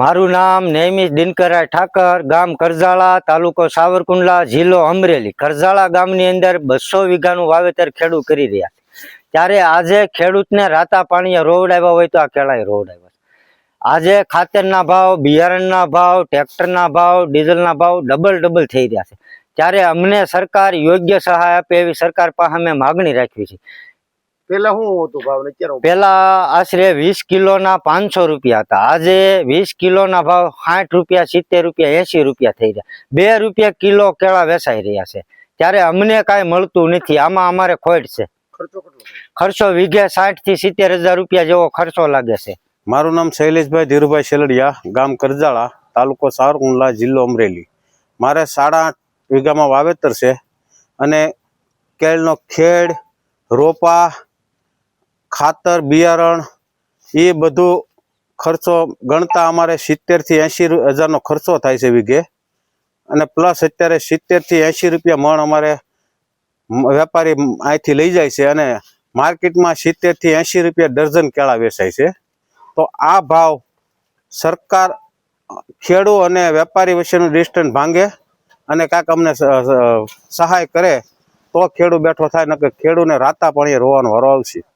મારું નામ નેમિશ દિનકરાય ઠાકર, ગામ કરજાળા તાલુકો સાવરકુંડલા, જિલ્લો અમરેલી. કરજાળા ગામની અંદર બસો વીઘાનું વાવેતર ખેડૂત કરી રહ્યા ત્યારે આજે ખેડૂતને રાતા પાણીએ રોવડાવ્યા હોય તો આ કેળાએ રોવડાવ્યા આજે ખાતરના ભાવ, બિયારણના ભાવ, ટ્રેક્ટરના ભાવ, ડીઝલના ભાવ ડબલ ડબલ થઈ રહ્યા છે. ત્યારે અમને સરકાર યોગ્ય સહાય આપે એવી સરકાર પાસે અમે માગણી રાખવી છે. પેલા શું હતું ભાવ ને અત્યારે પેલા આશરે વીસ કિલોના પાંચસો રૂપિયા હતા. આજે વીસ કિલોના ભાવ સાઠ રૂપિયા સિત્તેર રૂપિયા એસી રૂપિયા થઈ રહ્યા. બે રૂપિયા કિલો કેળા વેચાઈ રહ્યા છે. ત્યારે અમને કાંઈ મળતું નથી. આમાં અમારે ખોટ છે. ખર્ચો કેટલો વીઘે સાઠથી સિત્તેર હજાર રૂપિયા જેવો ખર્ચો લાગે છે. મારું નામ શૈલેષભાઈ ધીરુભાઈ શેલડિયા ગામ કરજાળા તાલુકો સારકુંડલા જિલ્લો અમરેલી. મારે સાડા આઠ વીઘામાં વાવેતર છે અને કેળનો ખેડ રોપા ખાતર, બિયારણ, એ બધું ખર્ચો ગણતા અમારે સિત્તેરથી એંશી હજારનો ખર્ચો થાય છે વીઘે. અને પ્લસ અત્યારે સિત્તેરથી એંશી રૂપિયા મણ અમારે વેપારી અહીંથી લઈ જાય છે અને માર્કેટમાં સિત્તેરથી એંશી રૂપિયા ડઝન કેળા વેચાય છે. તો આ ભાવ સરકાર ખેડૂ અને વેપારી વચ્ચેનું ડિસ્ટન્સ ભાંગે અને કાંક અમને સહાય કરે તો ખેડૂ બેઠો થાય, નકર ખેડૂને રાતા પાણીએ રોવાનો વારો આવશે.